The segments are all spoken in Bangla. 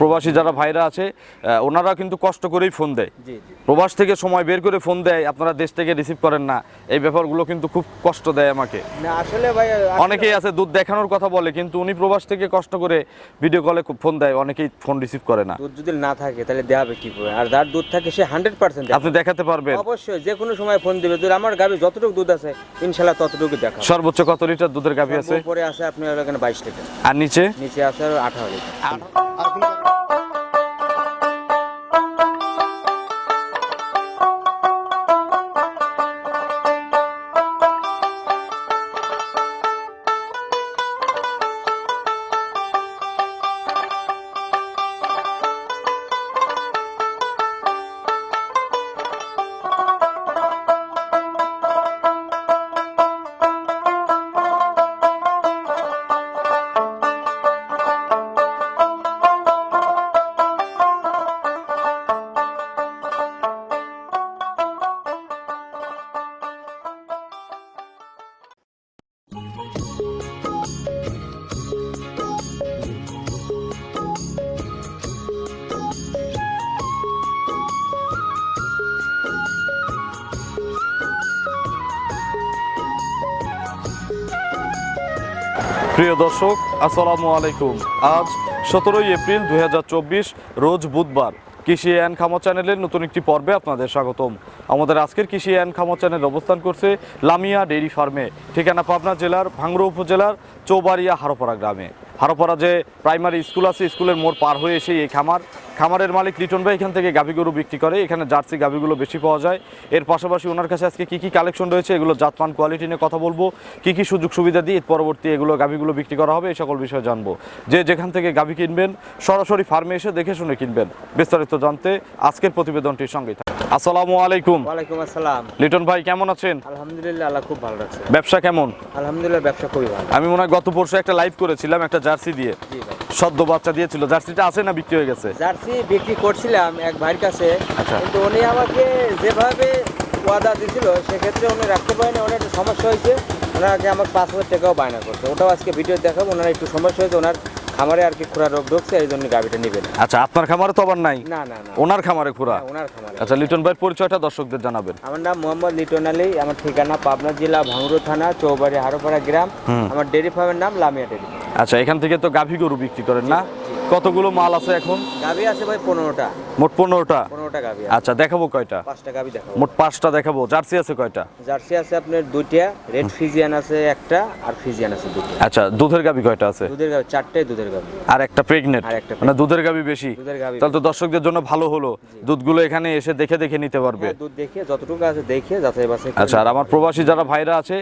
প্রবাসী যারা ভাইরা আছে ওনারা কিন্তু কষ্ট করেই ফোন দেয়। প্রবাস থেকে সময় বের করে ফোন দেয় আপনারা দেশ থেকে রিসিভ করেন না। এই ব্যাপারগুলো কিন্তু খুব কষ্ট দেয় আমাকে। আসলে ভাই অনেকেই আছে দুধ দেখানোর কথা বলে কিন্তু উনি প্রবাস থেকে কষ্ট করে ভিডিও কলে ফোন দেয় অনেকেই ফোন রিসিভ করে না। দুধ যদি না থাকে তাহলে দেওয়াবে কি করে? আর যার দুধ থাকে সে হান্ড্রেড পার্সেন্ট আপনি দেখাতে পারবেন। অবশ্যই যে কোনো সময় ফোন দিবে। যদি আমার গাবি যতটুকু দুধ আছে ইনশাল্লাহ ততটুকু দেখা সর্বোচ্চ কত লিটার দুধের গাভী আছে? উপরে আছে আপনার এখানে বাইশ লিটার। আর নিচে? নিচে আছে আঠারো লিটার। Oh, oh. প্রিয় দর্শক, আসসালামু আলাইকুম। আজ সতেরোই এপ্রিল দু হাজার চব্বিশ, রোজ বুধবার। কৃষি অ্যান্ড খামা চ্যানেলের নতুন একটি পর্বে আপনাদের স্বাগতম। আমাদের আজকের কৃষি অ্যান্ড খামা চ্যানেল অবস্থান করছে লামিয়া ডেইরি ফার্মে, ঠিকানা পাবনা জেলার ভাঙ্গুড়া উপজেলার চৌবাড়িয়া হারোপাড়া গ্রামে। হারোপাড়া যে প্রাইমারি স্কুল আছে স্কুলের মোড় পার হয়ে এসে এই খামার। খামারের মালিক লিটন ভাই এখান থেকে গাভী গরু বিক্রি করে এখানে জার্সি গাভীগুলো বেশি পাওয়া যায়। এর পাশাপাশি ওনার কাছে আজকে কি কি কালেকশন রয়েছে এগুলো জাতমান কোয়ালিটি নিয়ে কথা বলব। কি কি সুযোগ সুবিধা দিয়ে পরবর্তী এগুলো গাভীগুলো বিক্রি করা হবে এই সকল বিষয়ে জানব। যে যেখান থেকে গাভী কিনবেন সরাসরি ফার্মে এসে দেখে শুনে কিনবেন। বিস্তারিত জানতে আজকের প্রতিবেদনটির সঙ্গে আসসালামু আলাইকুম। ওয়ালাইকুম আসসালাম। লিটন ভাই কেমন আছেন? আলহামদুলিল্লাহ আল্লাহ খুব ভালো রাখছে। ব্যবসা কেমন? আলহামদুলিল্লাহ ব্যবসা খুবই ভালো। আমি মনে হয় গত পরশু একটা লাইভ করেছিলাম একটা জার্সি দিয়ে? সদ্য বাচ্চা দিয়েছিল। জার্সিটা আছে না বিক্রি হয়ে গেছে? জার্সি বিক্রি করছিলাম এক ভাইয়ের কাছে। আচ্ছা। কিন্তু উনি আমাকে যেভাবে ওয়াদা দিছিল সেক্ষেত্রে উনি রাখতে পারেনি। ওনার একটু সমস্যা হয়েছে। ওনাকে আমার পাঁচ হাজার টাকাও বায়না করছে। ওটাও আজকে ভিডিও দেখাবো। ওনার একটু সমস্যা হয়েছে। ওনার খামারে আর কি খুরা রোগ ঢুকছে এই জন্য গাভিটা নেবেন আচ্ছা আপনার খামারে তো আবার নাই? না না না। ওনার খামারে খুরা? হ্যাঁ, ওনার খামারে। আচ্ছা লিটন ভাইয়ের পরিচয়টা দর্শকদের জানাবেন। আমার নাম মোহাম্মদ লিটন আলী। আমার ঠিকানা পাবনা জেলা ভাঙড়ো থানা চৌবাড়ি হারোপাড়া গ্রাম। আমার ডেয়ারি ফার্মের নাম লামিয়া ডেয়ারি আচ্ছা এখান থেকে তো গাভী গরু বিক্রি করেন না? কতগুলো মাল আছে এখন? গাভি আছে ভাই পনেরোটা। মোট পনেরোটা? পনেরোটা আছে। আচ্ছা দেখাবো কয়টা? পাঁচটা গাভি দেখাবো। মোট পাঁচটা দেখাবো। জার্সি আছে কয়টা? জার্সি আছে আপনার দুইটা রেড ফিজিয়ান আছে একটা আর ফিজিয়ান আছে দুটো আচ্ছা দুধের গাভী কয়টা আছে? দুধের গাভি চারটে দুধের গাভি। আর একটা প্রেগনেন্ট আর একটা মানে দুধের গাভী বেশি? দুধের গাভি তাহলে তো দর্শকদের জন্য ভালো হলো। দুধগুলো এখানে এসে দেখে দেখে নিতে পারবে। হ্যাঁ, দুধ দেখে যতটুকু আছে দেখে যাচাই বাছাই আচ্ছা আর আমার প্রবাসী যারা ভাইরা আছে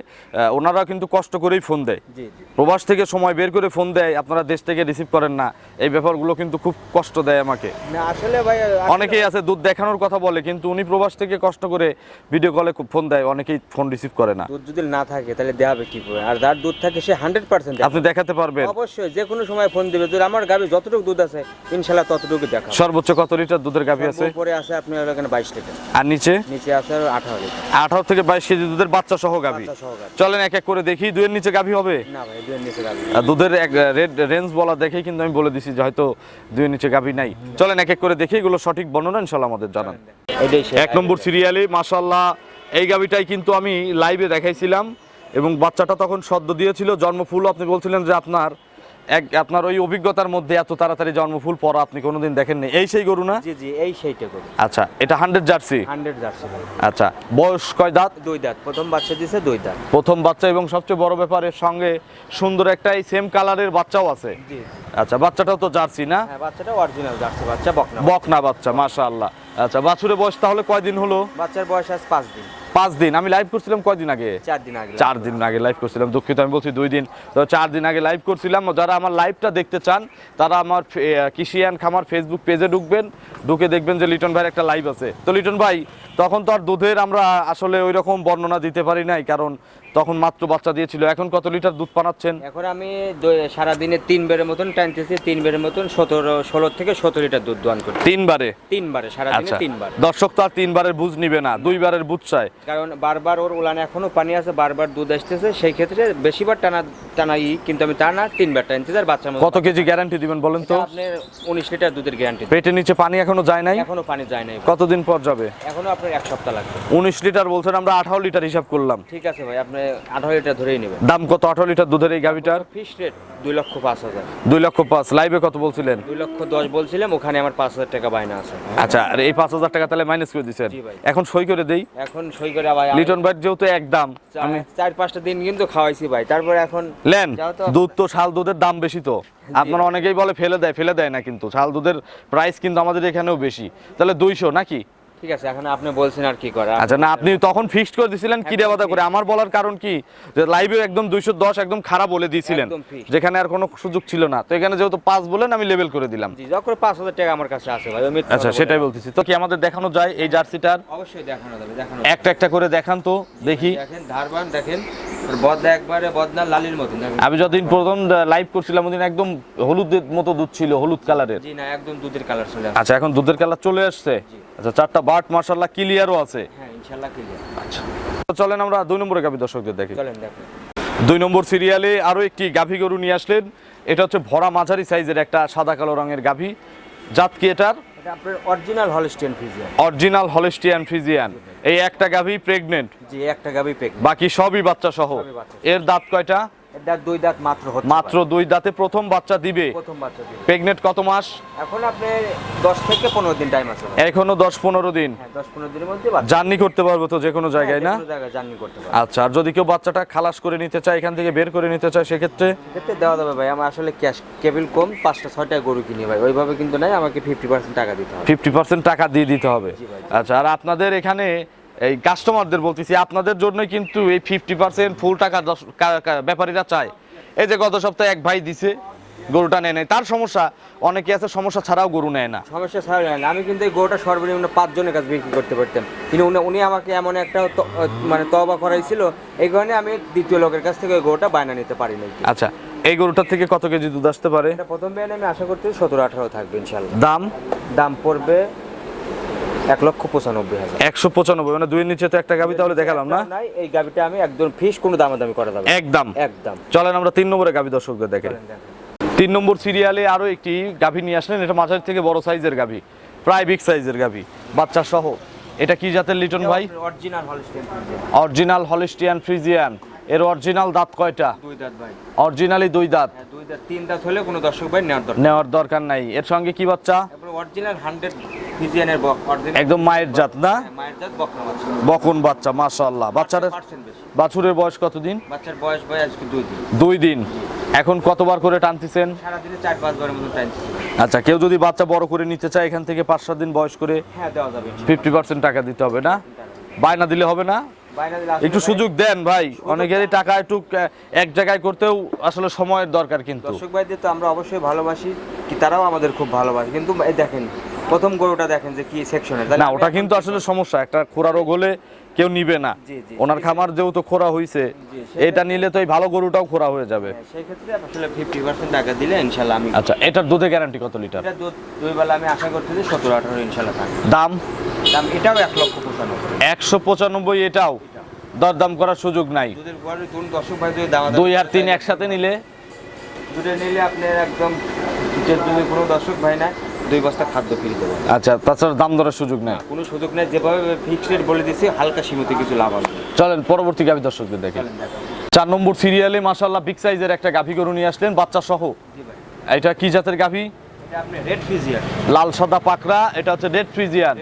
ওনারা কিন্তু কষ্ট করেই ফোন দেয়। জি প্রবাস থেকে সময় বের করে ফোন দেয়। আপনারা দেশ থেকে রিসিভ করেন না। এই ব্যাপারগুলো কিন্তু খুব কষ্ট দেয় আমাকে। আসলে ভাই অনেকেই আছে দুধ দেখানোর কথা বলে কিন্তু উনি প্রবাস থেকে কষ্ট করে ভিডিও কলে ফোন দেয় অনেকেই ফোন রিসিভ করে না। দুধ যদি না থাকে তাহলে দেওয়াবে কি করে? আর যার দুধ থাকে সে হান্ড্রেড পার্সেন্ট আপনি দেখাতে পারবেন। অবশ্যই যে কোনো সময় ফোন দিবে। যদি আমার গাভি যতটুকু দুধ আছে ইনশাল্লাহ ততটুকু দেখা সর্বোচ্চ কত লিটার দুধের গাভী আছে? উপরে আছে আপনার এখানে বাইশ লিটার। আর নিচে? নিচে আছে আঠারো লিটার। আঠারো থেকে বাইশ কেজি দুধের বাচ্চা সহ গাভী। চলেন এক এক করে দেখি দুয়ের নিচে গাভী হবে? না ভাই দুধের নিচে গাভি। আর দুধের এক রেড রেঞ্জ বলা দেখেই কিন্তু আমি বলে দিছি যে হয়তো দুই নিচে গাভী নাই। চলেন এক এক করে দেখি এগুলো সঠিক বর্ণনা ইনশাল্লাহ আমাদের জানান। এক নম্বর সিরিয়ালে মাসাল্লাহ এই গাভীটাই কিন্তু আমি লাইভে দেখাইছিলাম এবং বাচ্চাটা তখন সদ্য দিয়েছিল জন্মফুল আপনি বলছিলেন যে আপনার এক আপনার ওই অভিজ্ঞতার মধ্যে এত তাড়াতাড়ি জন্মফুল পরা আপনি কোনোদিন দেখেন দেখেননি। এই সেই গরু না? জি জি এই সেইটা করি আচ্ছা এটা হান্ড্রেড জার্সি? হান্ড্রেড জার্সি আচ্ছা বয়স কয় দাঁত? দুই দাঁত প্রথম বাচ্চা দিছে দুই দাঁত। প্রথম বাচ্চা এবং সবচেয়ে বড় ব্যাপারের সঙ্গে সুন্দর একটা এই সেম কালারের বাচ্চাও আছে। জি আচ্ছা বাচ্চাটাও তো জার্সি না? হ্যাঁ বাচ্চাটা অরিজিনাল জার্সি বাচ্চা বকনা বকনা বাচ্চা মাশাআল্লাহ। আচ্ছা বাছুরের বয়স তাহলে কয়দিন হলো? বাচ্চার বয়স আজ পাঁচ দিন। পাঁচ দিন। আমি লাইভ করছিলাম কয়দিন আগে? চার দিন আগে চার দিন আগে লাইভ করছিলাম। দুঃখিত আমি বলছি দুই দিন। তো চার দিন আগে লাইভ করছিলাম। যারা আমার লাইভটা দেখতে চান তারা আমার কৃষি অ্যান্ড খামার ফেসবুক পেজে ঢুকবেন। ঢুকে দেখবেন যে লিটন ভাইয়ের একটা লাইভ আছে। তো লিটন ভাই তখন তো আর দুধের আমরা আসলে ওই রকম বর্ণনা দিতে পারি নাই কারণ তখন মাত্র বাচ্চা দিয়েছিল। এখন কত লিটার দুধ পানাচ্ছেন? এখন আমি সারাদিনে তিন বেরের মতন টানতেছি তিন বেরের মতন সতেরো ষোলো থেকে সতেরো লিটার দুধ দোয়ান করি তিনবারে তিনবারে সারাদিনে আচ্ছা। তিনবার দর্শক তো আর তিনবারের বুঝ নিবে না দুইবারের বুঝ চায়। কারণ বারবার ওর উলানে এখনও পানি আছে বারবার দুধ আসতেছে সেই ক্ষেত্রে বেশিবার টানা টানাই কিন্তু আমি তা না তিনবার টানতেছি আর বাচ্চার মতো কত কেজি গ্যারান্টি দিবেন বলেন তো? আপনার উনিশ লিটার দুধের গ্যারান্টি পেটের নিচে পানি এখনও যায় নাই? এখনও পানি যায় নাই। কতদিন পর যাবে? এখনও আপনার এক সপ্তাহ লাগবে। উনিশ লিটার বলছেন আমরা আঠারো লিটার হিসাব করলাম। ঠিক আছে ভাই আপনি আঠারো লিটার ধরেই নেবেন। দাম কত আঠারো লিটার দুধের এই গাভিটার? ফিক্স রেট দুই লক্ষ পাঁচ হাজার। দুই লক্ষ পাঁচ। লাইভে কত বলছিলেন? দুই লক্ষ দশ বলছিলাম ওখানে আমার পাঁচ হাজার টাকা বায়না আছে। আচ্ছা আর এই পাঁচ হাজার টাকা তাহলে মাইনাস করে দিচ্ছেন জি ভাই। এখন সই করে দেই। এখন সই করে ভাই লিটন ভাই যেহেতু একদম আমি চার- চার পাঁচটা দিন কিন্তু খাওয়াইছি ভাই তারপরে এখন লেন দুধ তো শাল দুধের দাম বেশি তো। আপনারা অনেকেই বলে ফেলে দেয় ফেলে দেয় না কিন্তু শাল দুধের প্রাইস কিন্তু আমাদের এখানেও বেশি। তাহলে দুইশো নাকি? ঠিক আছে এখন আপনি বলছেন আর কি করা? আচ্ছা না আপনি তখন ফিক্সড করে দিছিলেন কি একদম করে? আমার বলার কারণ কি? যে লাইভে একদম দুইশো দশ একদম খারাপ বলে দিয়েছিলেন যেখানে আর কোনো সুযোগ ছিল না। তো এখানে যেহেতু পাঁচ বলেন আমি লেভেল করে দিলাম। জি যখন পাঁচ হাজার টাকা আমার কাছে আছে ভাই আমি আচ্ছা সেটাই বলতেছি। তো কি আমাদের দেখানো যায় এই জার্সিটার? অবশ্যই দেখানো যাবে দেখানো একটা একটা করে দেখান তো দেখি। দেখেন ধারবান দেখেন। বদনা একবারে বদনা লালির মতন আমি যতদিন প্রথম লাইভ করছিলাম ওদিন একদম হলুদের মতো দুধ ছিল হলুদ কালারের জি না একদম দুধের কালার চলে। আচ্ছা এখন দুধের কালার চলে আসছে? আচ্ছা চারটা বাট মার্শাল্লাহ ক্লিয়ারও আছে। হ্যাঁ ক্লিয়ার আচ্ছা। তো চলেন আমরা দুই নম্বরে গাভী দর্শকদের দেখি। চলেন দেখেন দুই নম্বর সিরিয়ালে আরও একটি গাভী গরু নিয়ে আসলেন। এটা হচ্ছে ভরা মাঝারি সাইজের একটা সাদা কালো রঙের গাভী। জাত কি এটার? এটা আপনার original Holstein Friesian original Holstein Friesian এই একটা গাভী প্রেগনেন্ট জি একটা গাবি প্রেগনেন্ট বাকি সবই বাচ্চা সহ এর দাঁত কয়টা? দুই দাঁত মাত্র হচ্ছে মাত্র দুই দাঁতে প্রথম বাচ্চা দিবে। প্রথম বাচ্চা দিবে। প্রেগনেন্ট কত মাস? এখন আপনি দশ থেকে পনেরো দিন টাইম আছে। এখনও দশ পনেরো দিন। হ্যাঁ দশ পনেরো দিনের মধ্যে বাচ্চা। জার্নি করতে পারবে তো যে কোনো জায়গায় না? হ্যাঁ, কোনো জায়গায় জার্নি করতে পারে আচ্ছা আর যদি কেউ বাচ্চাটা খালাস করে নিতে চায় এখান থেকে বের করে নিতে চায় সেক্ষেত্রে? সেক্ষেত্রে দেওয়া যাবে ভাই আমার আসলে ক্যাশ কেবিল কম পাঁচটা ছয়টা গরু কিনি ভাই। ওইভাবে কিন্তু নাই আমাকে ফিফটি পার্সেন্ট টাকা দিতে হবে। ফিফটি পার্সেন্ট টাকা দিয়ে দিতে হবে। আচ্ছা আর আপনাদের এখানে এই কাস্টমারদের বলতেছি আপনাদের জন্যই কিন্তু এই ফিফটি পার্সেন্ট ফুল টাকা ব্যাপারীরা চায়। এই যে গত সপ্তাহে এক ভাই দিছে গরুটা নেয় নাই। তার সমস্যা অনেকে আছে সমস্যা ছাড়াও গরু নেয় না। সমস্যা ছাড়া নেয় না। আমি কিন্তু এই গরুটা সর্বনিম্ন পাঁচজনের কাছে বিক্রি করতে পারতাম। কিন্তু উনি উনি আমাকে এমন একটা মানে তবা করাইছিল। এই কারণে আমি দ্বিতীয় লোকের কাছ থেকে ওই গরুটা বায়না নিতে পারি নাই। আচ্ছা এই গরুটার থেকে কত কেজি দুধ আসতে পারে? এটা প্রথম বেয়ানে আমি আশা করছি সতেরো আঠারো থাকবে ইনশাল্লাহ দাম? দাম পড়বে এক লক্ষ পঁচানব্বই হাজার। একশো পঁচানব্বই মানে দুইয়ের নিচে তো একটা গাবি তাহলে দেখালাম না? এই গাবিটা আমি একদম ফিস কোনো দামাদামি করা যাবে। একদম। একদম। চলেন আমরা তিন নম্বরে গাভী দর্শকদের দেখে তিন নম্বর সিরিয়ালে আরও একটি গাভী নিয়ে আসলেন এটা মাঝারি থেকে বড় সাইজের গাভী প্রায় বিগ সাইজের গাভী বাচ্চা সহ। এটা কি জাতের লিটন ভাই? Original Holstein original Holstein Friesian এর অরিজিনাল দাঁত কয়টা? দুই দাঁত ভাই। অরিজিনালি দুই দাঁত। হ্যাঁ, দুই দাঁত তিন দাঁত হলে কোনো দর্শক ভাই নেওয়ার দরকার নেওয়ার দরকার নাই। এর সঙ্গে কি বাচ্চা? অরিজিনাল হান্ড্রেড ফিজিয়ানের একদম মায়ের জাত না? মায়ের জাত বকনা বাচ্চা। বকুন বাচ্চা মাশাআল্লাহ। বাচ্চার বাছুরের বয়স কতদিন বাচ্চার বয়স ভাই আজকে দুই দিন। দুই দিন। এখন কতবার করে টানতেছেন? সারাদিনে চার পাঁচবারের মতো টাইম আচ্ছা কেউ যদি বাচ্চা বড় করে নিতে চায় এখান থেকে পাঁচ সাত দিন বয়স করে হ্যাঁ দেওয়া যাবে। ফিফটি পার্সেন্ট টাকা দিতে হবে না? বায়না দিলে হবে না? একটু সুযোগ দেন ভাই। অনেকেরই টাকা একটু এক জায়গায় করতেও আসলে সময়ের দরকার কিন্তু। দর্শক ভাইদের তো আমরা অবশ্যই ভালোবাসি কি তারাও আমাদের খুব ভালোবাসে। কিন্তু দেখেন প্রথম গরুটা দেখেন যে কি সেকশনে না ওটা কিন্তু আসলে সমস্যা একটা খোরা রোগ হলে কেউ নিবে না। ওনার খামার যেহেতু খোরা হয়েছে এটা নিলে তো এই ভালো গরুটাও খোরা হয়ে যাবে। সেই ক্ষেত্রে আসলে ফিফটি পার্সেন্ট টাকা দিলে ইনশাল্লাহ আমি আচ্ছা এটার দুধে গ্যারান্টি কত লিটার? এটা দুধ দুই বেলা আমি আশা করতেছি সতেরো আঠারো ইনশাল্লাহ থাকবে। দাম? দাম এটাও এক লক্ষ পঁচানব্বই। একশো পঁচানব্বই এটাও? দরদাম করার সুযোগ নাই। দুধের দুন দর্শক ভাই যদি দাম দুই আর তিন একসাথে নিলে? দুটো নিলে আপনার একদম যদি কোনো দর্শক ভাই না দুই বস্তা খাদ্য ফ্রি দেবো আচ্ছা তাছাড়া দাম দরের সুযোগ নেই? কোনো সুযোগ নেই যেভাবে ফিক্সড রেট বলে দিচ্ছি হালকা সীমিত কিছু লাভ হবে। চলেন পরবর্তী গাভী দর্শকদের দেখে। চার নম্বর সিরিয়ালে মাসাল্লাহ বিগ সাইজের একটা গাভী গরু নিয়ে আসলেন বাচ্চা সহ। এটা কি জাতের গাভী? লাল সাদা পাকড়া এটা হচ্ছে রেড ফ্রিজিয়ান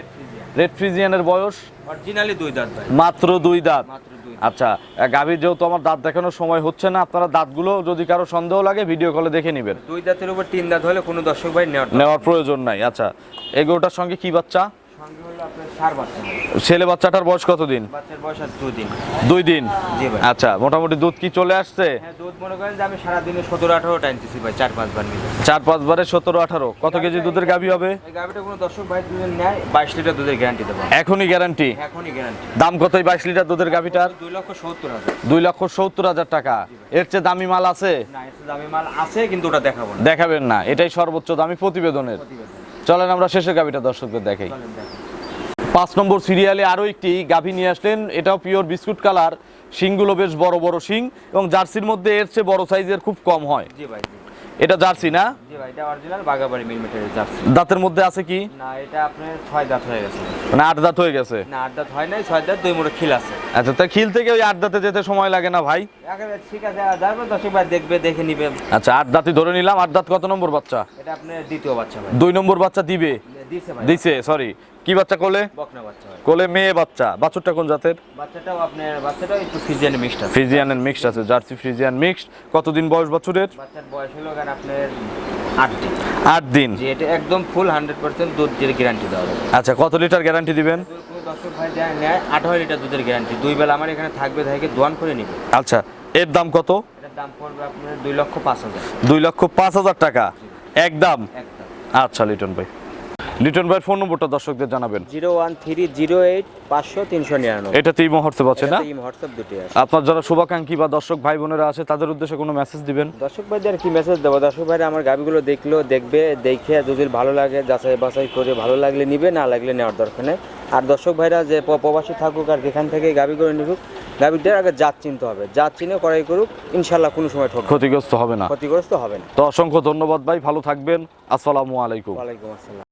রেড ফ্রিজিয়ানের বয়স? অরিজিনালি দুই দাঁত মাত্র দুই দাঁত। মাত্র আচ্ছা গাভীর যেহেতু আমার দাঁত দেখানোর সময় হচ্ছে না আপনারা দাঁতগুলো যদি কারও সন্দেহ লাগে ভিডিও কলে দেখে নেবেন। দুই দাঁতের উপর তিন দাঁত হলে কোনো দর্শক ভাই নেওয়ার নেওয়ার প্রয়োজন নাই। আচ্ছা এগুলোটার সঙ্গে কি বাচ্চা? ছেলে বাচ্চাটার বয়স কতদিন? বাচ্চার বয়স দুই দিন। দুই দিন? আচ্ছা মোটামুটি দুধ কি চলে আসছে? হ্যাঁ দুধ মনে করেন যে আমি সারাদিনে সতেরো আঠারো ভাই চার পাঁচবার মিলে চার পাঁচ বারে সতেরো আঠারো। কত কেজি দুধের গাভী হবে? গাভিটা কোনো দর্শক ভাই দুধের নেয় বাইশ লিটার দুধের গ্যারান্টি দেবো। এখনই গ্যারান্টি এখনই গ্যারান্টি দাম কতই বাইশ লিটার দুধের গাভীটার? দুই লক্ষ সত্তর হাজার। দুই লক্ষ সত্তর হাজার টাকা। এর চেয়ে দামি মাল আছে? না এর চেয়ে দামি মাল আছে কিন্তু ওটা দেখাবো দেখাবেন না। এটাই সর্বোচ্চ দামি প্রতিবেদনের। চলেন আমরা শেষের গাভীটা দর্শকদের দেখাই। পাঁচ নম্বর সিরিয়ালে আরও একটি গাভী নিয়ে আসলেন। এটাও পিওর বিস্কুট কালার শিংগুলো বেশ বড় বড় শিং এবং জার্সির মধ্যে এর চেয়ে বড় সাইজের খুব কম হয়। জি ভাই এটা জার্সি না? জি ভাই এটা অরিজিনাল বাগাবাড়ি মিলমিটারের জার্সি। দাঁতের মধ্যে আছে কি? না এটা আপনার ছয় দাঁত হয়ে গেছে। মানে আট দাঁত হয়ে গেছে? না আট দাঁত হয় নাই ছয় দাঁত দুই মোড়ে খিল আছে। আচ্ছা তা খিল থেকে ওই আট দাঁতে যেতে সময় লাগে না ভাই? একেবারে ঠিক আছে যাবে দেখবে দেখে নিবে। আচ্ছা আট দাঁতই ধরে নিলাম আট দাঁত কত নম্বর বাচ্চা? এটা আপনার দ্বিতীয় বাচ্চা ভাই। দুই নম্বর বাচ্চা দিবে? দিছে সরি কি বাচ্চা কোলে? বকনা বাচ্চা কোলে মেয়ে বাচ্চা। বাছুরটা কোন জাতের? বাচ্চাটাও আপনার বাচ্চাটাও একটু ফিজিয়ান মিক্সড আছে। ফ্রিজিয়ান এন্ড মিক্সড আছে জার্সি ফ্রিজিয়ান মিক্সড কতদিন বয়স বাছুরের? বাচ্চার বয়স হলো কেন আপনার আট দিন। আট দিন। যে এটা একদম ফুল হান্ড্রেড পার্সেন্ট দুধ দিয়ে গ্যারান্টি দেওয়া হবে। আচ্ছা কত লিটার গ্যারান্টি দিবেন? দর্শক ভাই দেয় নেয় আঠারো লিটার দুধের গ্যারান্টি দুই বেলা আমার এখানে থাকবে থাকে দোয়ান করে নিবে। আচ্ছা এর দাম কত? এটার দাম পড়বে আপনার দুই লক্ষ পাঁচ হাজার। দুই লক্ষ পাঁচ হাজার টাকা। একদম একদম আচ্ছা লিটন ভাই। লিটন ভাইয়ের ফোন নম্বরটা দর্শকদের জানাবেন। Zero one three zero eight পাঁচশো তিনশো নিরানব্বই। পাচ্ছে না? হোয়াটসঅ্যাপ দুটি আছে আপনার যারা শুভাকাঙ্ক্ষী বা দর্শক ভাই বোনেরা আছে তাদের উদ্দেশ্যে কোনো মেসেজ দিবেন? দর্শক ভাইদের কি মেসেজ দেবো? দর্শক ভাইরা আমার গাবিগুলো দেখল দেখবে দেখে যদি ভালো লাগে যাচাই বাছাই করে ভালো লাগলে নিবে না লাগলে নেওয়ার দরকার নেই। আর দর্শক ভাইরা যে প্রবাসী থাকুক আর যেখান থেকে গাবিগুলো নিবুক গাবিটার আগে জাত চিনতে হবে। জাত চিনে করাই করুক ইনশাল্লাহ কোনো সময় ঠকবে ক্ষতিগ্রস্ত হবে না। ক্ষতিগ্রস্ত হবে না। তো অসংখ্য ধন্যবাদ ভাই ভালো থাকবেন। আসসালামু আলাইকুম। ওয়ালাইকুম আসসালাম।